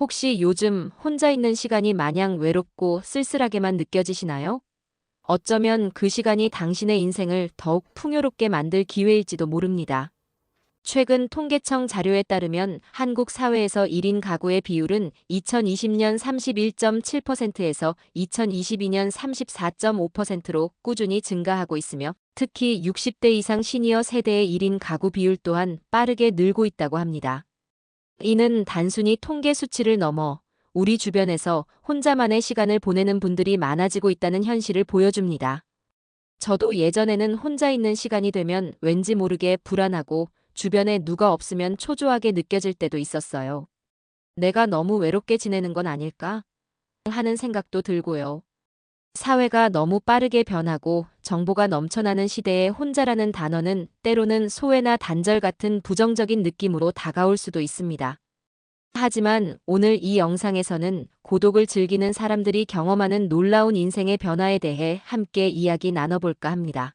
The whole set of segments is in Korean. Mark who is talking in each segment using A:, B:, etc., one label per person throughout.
A: 혹시 요즘 혼자 있는 시간이 마냥 외롭고 쓸쓸하게만 느껴지시나요? 어쩌면 그 시간이 당신의 인생을 더욱 풍요롭게 만들 기회일지도 모릅니다. 최근 통계청 자료에 따르면 한국 사회에서 1인 가구의 비율은 2020년 31.7%에서 2022년 34.5%로 꾸준히 증가하고 있으며 특히 60대 이상 시니어 세대의 1인 가구 비율 또한 빠르게 늘고 있다고 합니다. 이는 단순히 통계 수치를 넘어 우리 주변에서 혼자만의 시간을 보내는 분들이 많아지고 있다는 현실을 보여줍니다. 저도 예전에는 혼자 있는 시간이 되면 왠지 모르게 불안하고 주변에 누가 없으면 초조하게 느껴질 때도 있었어요. 내가 너무 외롭게 지내는 건 아닐까? 하는 생각도 들고요. 사회가 너무 빠르게 변하고 정보가 넘쳐나는 시대에 혼자라는 단어는 때로는 소외나 단절 같은 부정적인 느낌으로 다가올 수도 있습니다. 하지만 오늘 이 영상에서는 고독을 즐기는 사람들이 경험하는 놀라운 인생의 변화에 대해 함께 이야기 나눠볼까 합니다.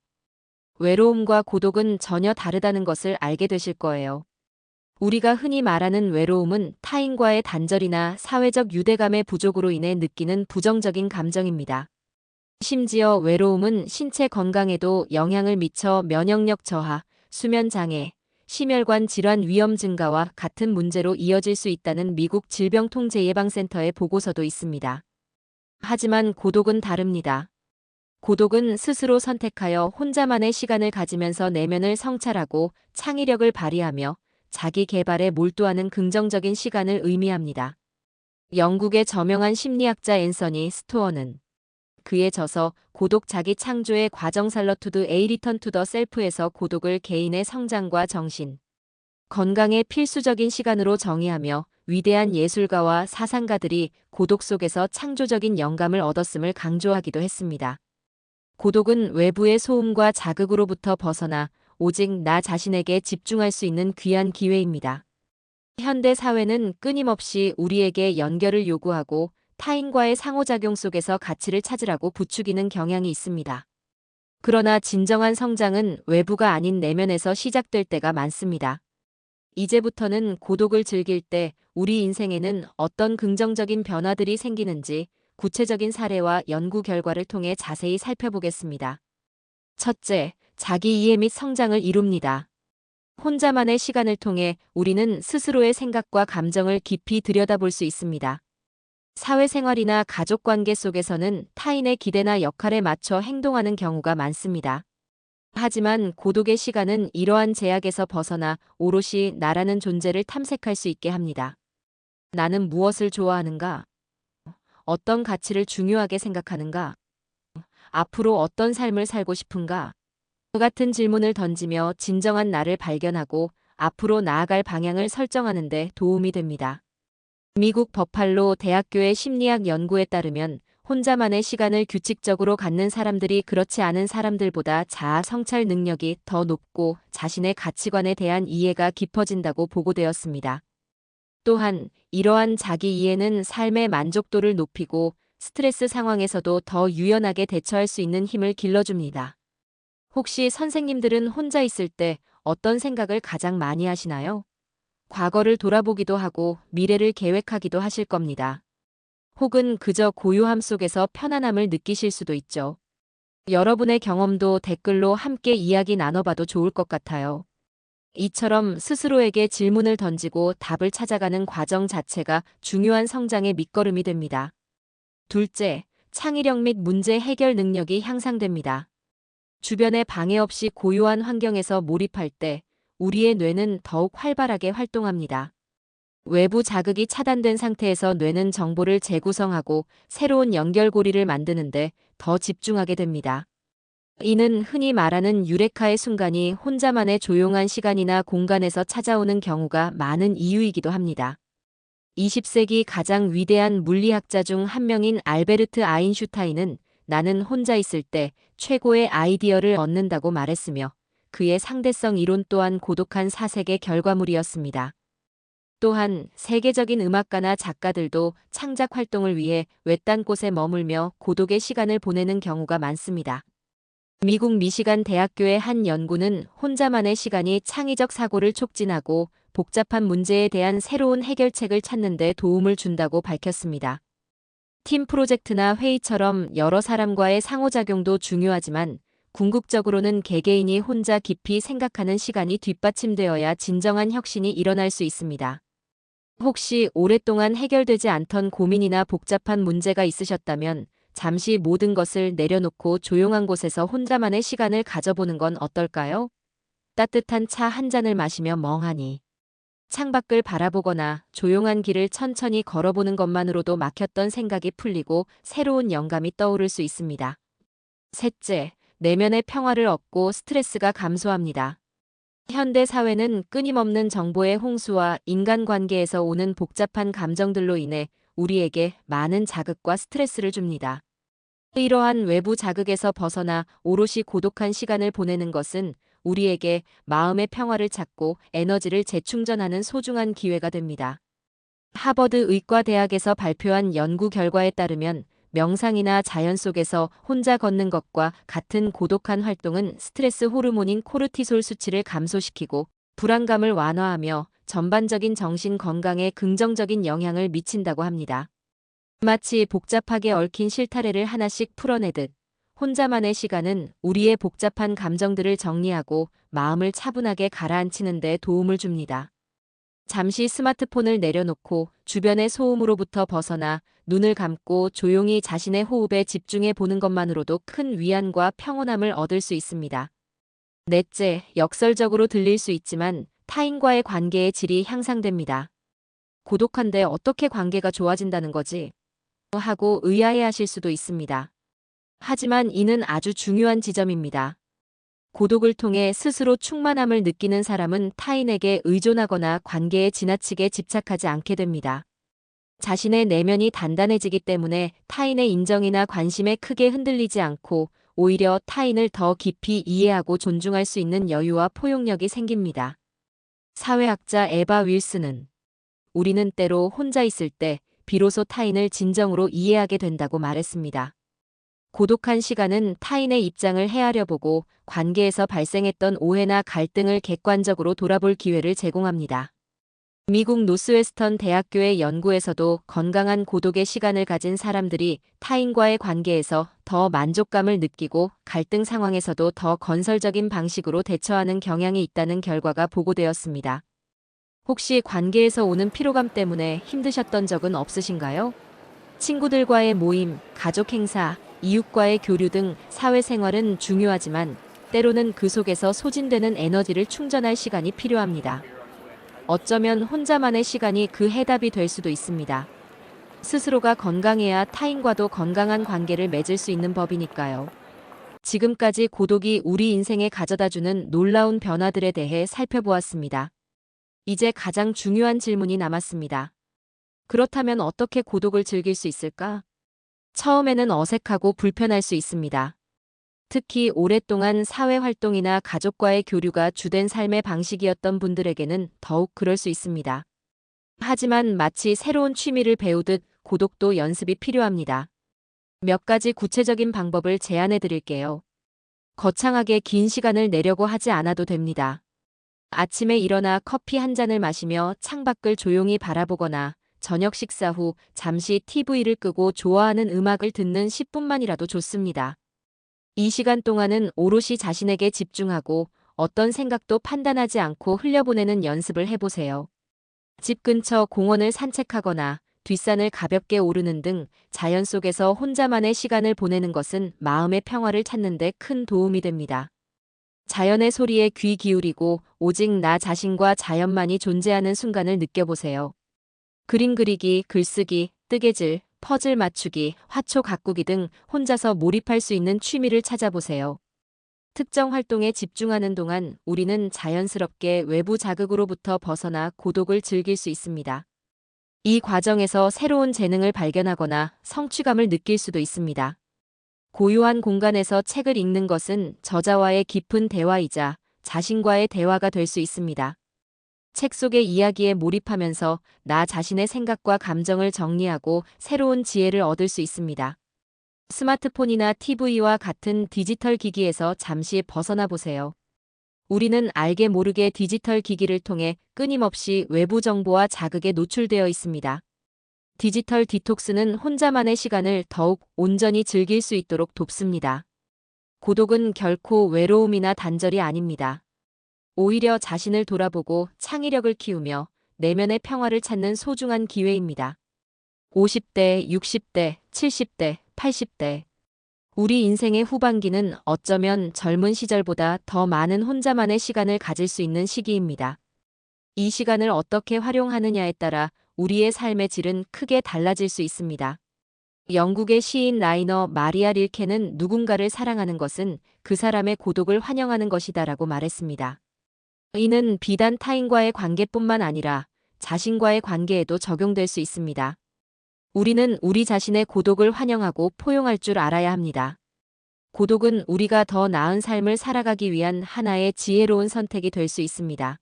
A: 외로움과 고독은 전혀 다르다는 것을 알게 되실 거예요. 우리가 흔히 말하는 외로움은 타인과의 단절이나 사회적 유대감의 부족으로 인해 느끼는 부정적인 감정입니다. 심지어 외로움은 신체 건강에도 영향을 미쳐 면역력 저하, 수면 장애, 심혈관 질환 위험 증가와 같은 문제로 이어질 수 있다는 미국 질병통제예방센터의 보고서도 있습니다. 하지만 고독은 다릅니다. 고독은 스스로 선택하여 혼자만의 시간을 가지면서 내면을 성찰하고 창의력을 발휘하며 자기 개발에 몰두하는 긍정적인 시간을 의미합니다. 영국의 저명한 심리학자 앤서니 스토어는 그의 저서 고독 자기 창조의 과정 살러투드 에이 리턴 투 더 셀프에서 고독을 개인의 성장과 정신, 건강의 필수적인 시간으로 정의하며 위대한 예술가와 사상가들이 고독 속에서 창조적인 영감을 얻었음을 강조하기도 했습니다. 고독은 외부의 소음과 자극으로부터 벗어나 오직 나 자신에게 집중할 수 있는 귀한 기회입니다. 현대 사회는 끊임없이 우리에게 연결을 요구하고 타인과의 상호작용 속에서 가치를 찾으라고 부추기는 경향이 있습니다. 그러나 진정한 성장은 외부가 아닌 내면에서 시작될 때가 많습니다. 이제부터는 고독을 즐길 때 우리 인생에는 어떤 긍정적인 변화들이 생기는지 구체적인 사례와 연구 결과를 통해 자세히 살펴보겠습니다. 첫째, 자기 이해 및 성장을 이룹니다. 혼자만의 시간을 통해 우리는 스스로의 생각과 감정을 깊이 들여다볼 수 있습니다. 사회생활이나 가족관계 속에서는 타인의 기대나 역할에 맞춰 행동하는 경우가 많습니다. 하지만 고독의 시간은 이러한 제약에서 벗어나 오롯이 나라는 존재를 탐색할 수 있게 합니다. 나는 무엇을 좋아하는가? 어떤 가치를 중요하게 생각하는가? 앞으로 어떤 삶을 살고 싶은가? 같은 질문을 던지며 진정한 나를 발견하고 앞으로 나아갈 방향을 설정하는 데 도움이 됩니다. 미국 버팔로 대학교의 심리학 연구에 따르면 혼자만의 시간을 규칙적으로 갖는 사람들이 그렇지 않은 사람들보다 자아 성찰 능력이 더 높고 자신의 가치관에 대한 이해가 깊어진다고 보고되었습니다. 또한 이러한 자기 이해는 삶의 만족도를 높이고 스트레스 상황에서도 더 유연하게 대처할 수 있는 힘을 길러줍니다. 혹시 선생님들은 혼자 있을 때 어떤 생각을 가장 많이 하시나요? 과거를 돌아보기도 하고 미래를 계획하기도 하실 겁니다. 혹은 그저 고요함 속에서 편안함을 느끼실 수도 있죠. 여러분의 경험도 댓글로 함께 이야기 나눠봐도 좋을 것 같아요. 이처럼 스스로에게 질문을 던지고 답을 찾아가는 과정 자체가 중요한 성장의 밑거름이 됩니다. 둘째, 창의력 및 문제 해결 능력이 향상됩니다. 주변에 방해 없이 고요한 환경에서 몰입할 때 우리의 뇌는 더욱 활발하게 활동합니다. 외부 자극이 차단된 상태에서 뇌는 정보를 재구성하고 새로운 연결고리를 만드는데 더 집중하게 됩니다. 이는 흔히 말하는 유레카의 순간이 혼자만의 조용한 시간이나 공간에서 찾아오는 경우가 많은 이유이기도 합니다. 20세기 가장 위대한 물리학자 중 한 명인 알베르트 아인슈타인은 나는 혼자 있을 때 최고의 아이디어를 얻는다고 말했으며 그의 상대성 이론 또한 고독한 사색의 결과물이었습니다. 또한 세계적인 음악가나 작가들도 창작 활동을 위해 외딴 곳에 머물며 고독의 시간을 보내는 경우가 많습니다. 미국 미시간 대학교의 한 연구는 혼자만의 시간이 창의적 사고를 촉진하고 복잡한 문제에 대한 새로운 해결책을 찾는 데 도움을 준다고 밝혔습니다. 팀 프로젝트나 회의처럼 여러 사람과의 상호작용도 중요하지만 궁극적으로는 개개인이 혼자 깊이 생각하는 시간이 뒷받침되어야 진정한 혁신이 일어날 수 있습니다. 혹시 오랫동안 해결되지 않던 고민이나 복잡한 문제가 있으셨다면 잠시 모든 것을 내려놓고 조용한 곳에서 혼자만의 시간을 가져보는 건 어떨까요? 따뜻한 차 한 잔을 마시며 멍하니 창밖을 바라보거나 조용한 길을 천천히 걸어보는 것만으로도 막혔던 생각이 풀리고 새로운 영감이 떠오를 수 있습니다. 셋째, 내면의 평화를 얻고 스트레스가 감소합니다. 현대 사회는 끊임없는 정보의 홍수와 인간관계에서 오는 복잡한 감정들로 인해 우리에게 많은 자극과 스트레스를 줍니다. 이러한 외부 자극에서 벗어나 오롯이 고독한 시간을 보내는 것은 우리에게 마음의 평화를 찾고 에너지를 재충전하는 소중한 기회가 됩니다. 하버드 의과대학에서 발표한 연구 결과에 따르면 명상이나 자연 속에서 혼자 걷는 것과 같은 고독한 활동은 스트레스 호르몬인 코르티솔 수치를 감소시키고 불안감을 완화하며 전반적인 정신 건강에 긍정적인 영향을 미친다고 합니다. 마치 복잡하게 얽힌 실타래를 하나씩 풀어내듯 혼자만의 시간은 우리의 복잡한 감정들을 정리하고 마음을 차분하게 가라앉히는 데 도움을 줍니다. 잠시 스마트폰을 내려놓고 주변의 소음으로부터 벗어나 눈을 감고 조용히 자신의 호흡에 집중해 보는 것만으로도 큰 위안과 평온함을 얻을 수 있습니다. 넷째, 역설적으로 들릴 수 있지만 타인과의 관계의 질이 향상됩니다. 고독한데 어떻게 관계가 좋아진다는 거지? 하고 의아해 하실 수도 있습니다. 하지만 이는 아주 중요한 지점입니다. 고독을 통해 스스로 충만함을 느끼는 사람은 타인에게 의존하거나 관계에 지나치게 집착하지 않게 됩니다. 자신의 내면이 단단해지기 때문에 타인의 인정이나 관심에 크게 흔들리지 않고 오히려 타인을 더 깊이 이해하고 존중할 수 있는 여유와 포용력이 생깁니다. 사회학자 에바 윌스는 우리는 때로 혼자 있을 때 비로소 타인을 진정으로 이해하게 된다고 말했습니다. 고독한 시간은 타인의 입장을 헤아려 보고 관계에서 발생했던 오해나 갈등을 객관적으로 돌아볼 기회를 제공합니다. 미국 노스웨스턴 대학교의 연구에서도 건강한 고독의 시간을 가진 사람들이 타인과의 관계에서 더 만족감을 느끼고 갈등 상황에서도 더 건설적인 방식으로 대처하는 경향이 있다는 결과가 보고되었습니다. 혹시 관계에서 오는 피로감 때문에 힘드셨던 적은 없으신가요? 친구들과의 모임, 가족 행사, 이웃과의 교류 등 사회생활은 중요하지만 때로는 그 속에서 소진되는 에너지를 충전할 시간이 필요합니다. 어쩌면 혼자만의 시간이 그 해답이 될 수도 있습니다. 스스로가 건강해야 타인과도 건강한 관계를 맺을 수 있는 법이니까요. 지금까지 고독이 우리 인생에 가져다주는 놀라운 변화들에 대해 살펴보았습니다. 이제 가장 중요한 질문이 남았습니다. 그렇다면 어떻게 고독을 즐길 수 있을까? 처음에는 어색하고 불편할 수 있습니다. 특히 오랫동안 사회활동이나 가족과의 교류가 주된 삶의 방식이었던 분들에게는 더욱 그럴 수 있습니다. 하지만 마치 새로운 취미를 배우듯 고독도 연습이 필요합니다. 몇 가지 구체적인 방법을 제안해 드릴게요. 거창하게 긴 시간을 내려고 하지 않아도 됩니다. 아침에 일어나 커피 한 잔을 마시며 창밖을 조용히 바라보거나 저녁 식사 후 잠시 TV를 끄고 좋아하는 음악을 듣는 10분만이라도 좋습니다. 이 시간 동안은 오롯이 자신에게 집중하고 어떤 생각도 판단하지 않고 흘려보내는 연습을 해보세요. 집 근처 공원을 산책하거나 뒷산을 가볍게 오르는 등 자연 속에서 혼자만의 시간을 보내는 것은 마음의 평화를 찾는 데 큰 도움이 됩니다. 자연의 소리에 귀 기울이고 오직 나 자신과 자연만이 존재하는 순간을 느껴보세요. 그림 그리기, 글쓰기, 뜨개질, 퍼즐 맞추기, 화초 가꾸기 등 혼자서 몰입할 수 있는 취미를 찾아보세요. 특정 활동에 집중하는 동안 우리는 자연스럽게 외부 자극으로부터 벗어나 고독을 즐길 수 있습니다. 이 과정에서 새로운 재능을 발견하거나 성취감을 느낄 수도 있습니다. 고요한 공간에서 책을 읽는 것은 저자와의 깊은 대화이자 자신과의 대화가 될 수 있습니다. 책 속의 이야기에 몰입하면서 나 자신의 생각과 감정을 정리하고 새로운 지혜를 얻을 수 있습니다. 스마트폰이나 TV와 같은 디지털 기기에서 잠시 벗어나 보세요. 우리는 알게 모르게 디지털 기기를 통해 끊임없이 외부 정보와 자극에 노출되어 있습니다. 디지털 디톡스는 혼자만의 시간을 더욱 온전히 즐길 수 있도록 돕습니다. 고독은 결코 외로움이나 단절이 아닙니다. 오히려 자신을 돌아보고 창의력을 키우며 내면의 평화를 찾는 소중한 기회입니다. 50대, 60대, 70대, 80대. 우리 인생의 후반기는 어쩌면 젊은 시절보다 더 많은 혼자만의 시간을 가질 수 있는 시기입니다. 이 시간을 어떻게 활용하느냐에 따라 우리의 삶의 질은 크게 달라질 수 있습니다. 영국의 시인 라이너 마리아 릴케는 누군가를 사랑하는 것은 그 사람의 고독을 환영하는 것이다라고 말했습니다. 이는 비단 타인과의 관계뿐만 아니라 자신과의 관계에도 적용될 수 있습니다. 우리는 우리 자신의 고독을 환영하고 포용할 줄 알아야 합니다. 고독은 우리가 더 나은 삶을 살아가기 위한 하나의 지혜로운 선택이 될 수 있습니다.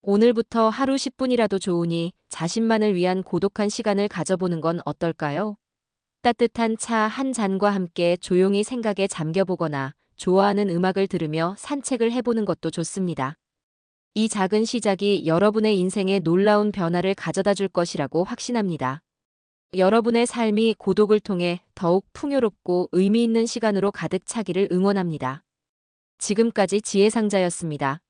A: 오늘부터 하루 10분이라도 좋으니 자신만을 위한 고독한 시간을 가져보는 건 어떨까요? 따뜻한 차 한 잔과 함께 조용히 생각에 잠겨보거나 좋아하는 음악을 들으며 산책을 해보는 것도 좋습니다. 이 작은 시작이 여러분의 인생에 놀라운 변화를 가져다 줄 것이라고 확신합니다. 여러분의 삶이 고독을 통해 더욱 풍요롭고 의미 있는 시간으로 가득 차기를 응원합니다. 지금까지 지혜상자였습니다.